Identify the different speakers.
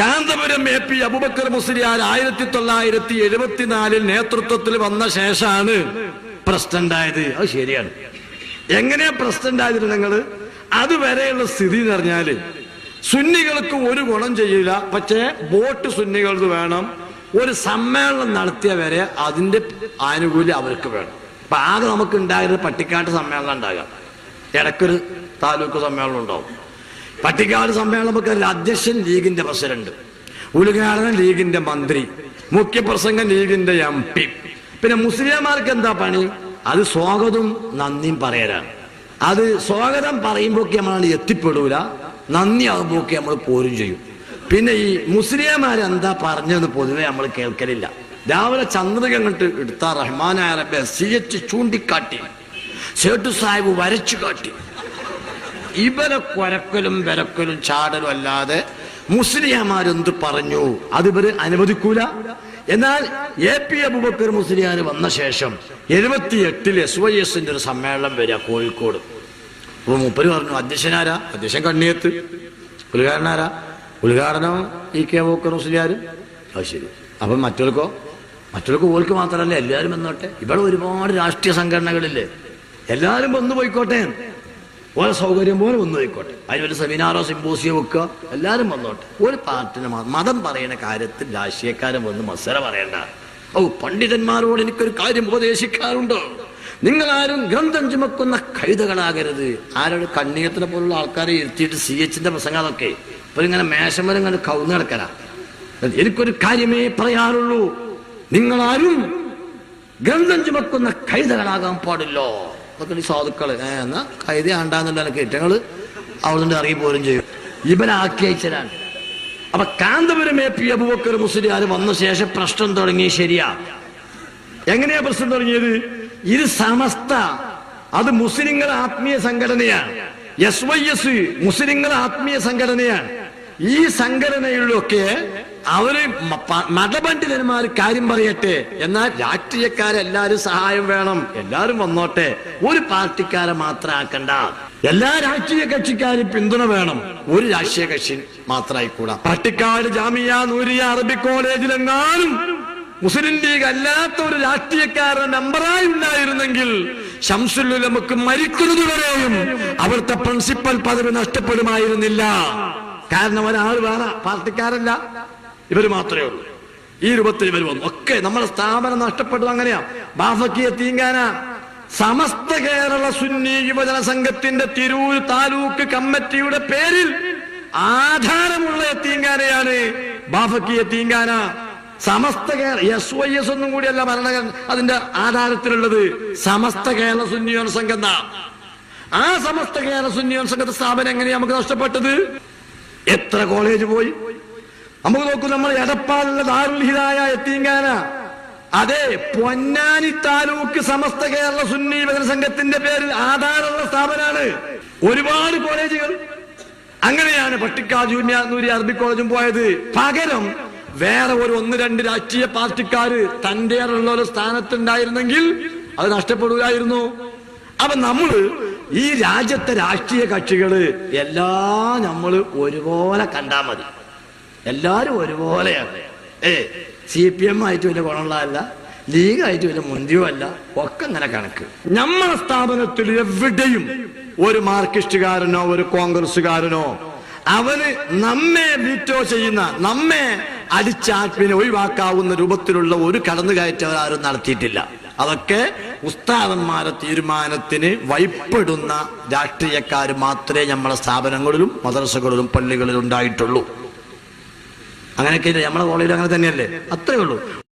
Speaker 1: Kanthapuram A P Abubakar Musliyar ആയിരത്തി തൊള്ളായിരത്തി എഴുപത്തിനാലിൽ നേതൃത്വത്തിൽ വന്ന ശേഷമാണ് പ്രസിഡന്റ് ആയത് അത് ശരിയാണ്. എങ്ങനെയാ പ്രസിഡന്റ് ആയത് നിങ്ങൾ അതുവരെയുള്ള സ്ഥിതി എന്ന് പറഞ്ഞാൽ സുന്നികൾക്ക് ഒരു ഗുണം ചെയ്യില്ല. പക്ഷേ വോട്ട് സുന്നികൾക്ക് വേണം. ഒരു സമ്മേളനം നടത്തിയ വരെ അതിന്റെ ആനുകൂല്യം അവർക്ക് വേണം. അപ്പൊ ആകെ നമുക്ക് ഉണ്ടായിരുന്നത് പട്ടിക്കാട്ട് സമ്മേളനം ഉണ്ടാകാം. ഇടയ്ക്കൊരു താലൂക്ക് സമ്മേളനം ഉണ്ടാവും. പട്ടിക്കാട് സമ്മേളനം ഒക്കെ അധ്യക്ഷൻ ലീഗിന്റെ പ്രസിഡന്റ് ഉദ്ഘാടനം ലീഗിന്റെ മന്ത്രി മുഖ്യപ്രസംഗം ലീഗിന്റെ എം പി. പിന്നെ മുസ്ലിംമാർക്ക് എന്താ പണി? അത് സ്വാഗതവും നന്ദിയും പറയലാണ്. അത് സ്വാഗതം പറയുമ്പോഴൊക്കെ നമ്മൾ എത്തിപ്പെടൂല നന്ദി ആകുമ്പോഴൊക്കെ നമ്മൾ പോരും ചെയ്യും. പിന്നെ ഈ മുസ്ലിംമാരെന്താ പറഞ്ഞതെന്ന് പൊതുവെ നമ്മൾ കേൾക്കലില്ല. രാവിലെ ചന്ദ്രിക കണ്ടിട്ട് എടുത്ത റഹ്മാനായ റബ്ബെ സി ചൂണ്ടിക്കാട്ടി സേട്ടു സാഹിബ് വരച്ചു കാട്ടി ഇവരെ കൊരക്കലും വിരക്കലും ചാടലും അല്ലാതെ മുസ്ലിയാമാരെന്ത് പറഞ്ഞു? അത് ഇവർ അനുവദിക്കൂല. എന്നാൽ എ പി അബുബക്കർ മുസ്ലിയാർ വന്ന ശേഷം എഴുപത്തി എട്ടിൽ എസ് വൈ എസിന്റെ ഒരു സമ്മേളനം വരിക കോഴിക്കോട്. അപ്പൊ മൂപ്പര് പറഞ്ഞു അധ്യക്ഷനാരാ? അധ്യക്ഷൻ കണ്ണിയത്ത്. ഉദ്ഘാടനാരാ ഉദ്ഘാടനം ഇ കെ അബൂബക്കർ മുസ്ലിയാർ അത് ശരി. അപ്പൊ മറ്റവർക്കോ മറ്റവർക്ക് ഓർക്ക് മാത്രമല്ല എല്ലാവരും വന്നോട്ടെ. ഇവിടെ ഒരുപാട് രാഷ്ട്രീയ സംഘടനകളില്ലേ? എല്ലാവരും വന്നു പോയിക്കോട്ടെ. ഓരോ സൗകര്യം പോലെ വന്നു ആയിക്കോട്ടെ അതിന് ഒരു സെമിനാറോ സിമ്പോസിയോ വെക്കുക. എല്ലാവരും വന്നോട്ടെ. ഒരു പാർട്ടിന് മതം പറയുന്ന കാര്യത്തിൽ രാഷ്ട്രീയക്കാരൻ വന്ന് മത്സര പറയണ്ട. ഓ പണ്ഡിതന്മാരോട് എനിക്കൊരു കാര്യം ഉപദേശിക്കാറുണ്ടോ? നിങ്ങൾ ആരും ഗ്രന്ഥം ചുമക്കുന്ന കഴുതകളാകരുത്. ആരോട് കണ്ണീയത്തിനെ പോലുള്ള ആൾക്കാരെ ഇരുത്തിയിട്ട് സി എച്ചിന്റെ പ്രസംഗം ഇപ്പൊ ഇങ്ങനെ മേശമരം ഇങ്ങനെ കൗന്ന് കിടക്കല എനിക്കൊരു കാര്യമേ പറയാറുള്ളൂ. നിങ്ങളാരും ഗ്രന്ഥം ചുമക്കുന്ന കൈതകളാകാൻ പാടില്ലോ. അതൊക്കെ ഈ സാധുക്കൾ എന്നാ കൈതി ആണ്ടാന്നുള്ള കേറ്റങ്ങൾ അവളുണ്ട് പോരും ചെയ്യും. ഇവൻ അയച്ചതാണ് അപ്പൊ കാന്തപുരം എ പി അബുബക്കർ മുസ്ലിയാർ വന്ന ശേഷം പ്രശ്നം തുടങ്ങി ശരിയാ. എങ്ങനെയാ പ്രശ്നം തുടങ്ങിയത്? ഇത് സമസ്ത. അത് മുസ്ലിങ്ങൾ ആത്മീയ സംഘടനയാണ്. എസ് വൈ എസ് മുസ്ലിങ്ങൾ ആത്മീയ സംഘടനയാണ്. ഈ സംഘടനയിലൊക്കെ അവർ മതപണ്ഡിതന്മാർ കാര്യം പറയട്ടെ. എന്നാൽ രാഷ്ട്രീയക്കാരെല്ലാരും സഹായം വേണം. എല്ലാരും വന്നോട്ടെ. ഒരു പാർട്ടിക്കാരെ മാത്രം ആക്കണ്ട. എല്ലാ രാഷ്ട്രീയ കക്ഷിക്കാരും പിന്തുണ വേണം. ഒരു രാഷ്ട്രീയ കക്ഷി മാത്രമായിക്കൂടാ പട്ടിക്കാട് ജാമിയ നൂരിയ അറബി കോളേജിലെങ്ങാനും മുസ്ലിം ലീഗ് അല്ലാത്ത ഒരു രാഷ്ട്രീയക്കാരുടെ മെമ്പറായി ഉണ്ടായിരുന്നെങ്കിൽ ഷംസുല്ലുലമക്ക് മരിക്കുന്നത് വരെയും അവിടുത്തെ പ്രിൻസിപ്പൽ പദവി നഷ്ടപ്പെടുമായിരുന്നില്ല. കാരണം ഒരാൾ വേറെ പാർട്ടിക്കാരല്ല. ഇവർ മാത്രമേ ഉള്ളൂ. ഈ രൂപത്തിൽ ഇവർ വന്നു. ഒക്കെ നമ്മുടെ സ്ഥാപനം നഷ്ടപ്പെട്ടത് അങ്ങനെയാ. ബാഫക്കിയ തീങ്കാന. സമസ്ത കേരള സുന്നി യുവജന സംഘത്തിന്റെ തിരൂർ താലൂക്ക് കമ്മിറ്റിയുടെ പേരിൽ ആധാരമുള്ള തീങ്കാനയാണ് ബാഫക്കിയ തീങ്കാന. Samastha Kerala S Y S ഒന്നും കൂടിയല്ല ഭരണകൻ അതിന്റെ ആധാരത്തിലുള്ളത് സമസ്ത കേരള സുന്നിയോൻ സംഘം. ആ സമസ്ത കേരള സുന്നിയോൻ സംഘത്തെ സ്ഥാപനം എങ്ങനെയാ നമുക്ക് നഷ്ടപ്പെട്ടത്? എത്ര കോളേജ് പോയി? നമുക്ക് നോക്കൂ നമ്മൾ എടപ്പാളിലെ ദാരുൽ ഹിദായ എത്തീങ്കാന. അതെ പൊന്നാനി താലൂക്ക് സമസ്ത കേരള സുന്നി യുവജന സംഘത്തിന്റെ പേരിൽ ആധാരമുള്ള സ്ഥാപനമാണ് ഒരുപാട് കോളേജുകൾ. അങ്ങനെയാണ് പട്ടിക്കാട് ജൂനിയർ നൂരി അറബി കോളേജും പോയത്. പകരം വേറെ ഒരു ഒന്ന് രണ്ട് രാഷ്ട്രീയ പാർട്ടിക്കാര് തന്റെ ഒരു സ്ഥാനത്തുണ്ടായിരുന്നെങ്കിൽ അത് നഷ്ടപ്പെടുകയായിരുന്നു അപ്പൊ നമ്മൾ ഈ രാജ്യത്തെ രാഷ്ട്രീയ കക്ഷികൾ എല്ലാം നമ്മൾ ഒരുപോലെ കണ്ടാൽ മതി. എല്ലാരും ഒരുപോലെയാണ് ഏ സി പി എം ആയിട്ട് വലിയ ഗുണമുള്ളതല്ല ലീഗായിട്ട് വലിയ മുന്തിയോ അല്ല ഒക്കെ അങ്ങനെ കണക്ക്. നമ്മളെ സ്ഥാപനത്തിൽ എവിടെയും ഒരു മാർക്സിസ്റ്റുകാരനോ ഒരു കോൺഗ്രസ്സുകാരനോ അവന് നമ്മെ വീറ്റോ ചെയ്യുന്ന നമ്മെ അടിച്ചാപ്പിനെ ഒഴിവാക്കാവുന്ന രൂപത്തിലുള്ള ഒരു കടന്നുകയറ്റം അവരാരും നടത്തിയിട്ടില്ല. അതൊക്കെ ഉസ്താദന്മാരെ തീരുമാനത്തിന് വൈപ്പെടുന്ന രാഷ്ട്രീയക്കാർ മാത്രമേ നമ്മളെ സ്ഥാപനങ്ങളിലും മദ്രസകളിലും പള്ളികളിലും ഉണ്ടായിട്ടുള്ളൂ. അങ്ങനെയൊക്കെ നമ്മളെ കോളേജിൽ അങ്ങനെ തന്നെയല്ലേ? അത്രയേ ഉള്ളൂ.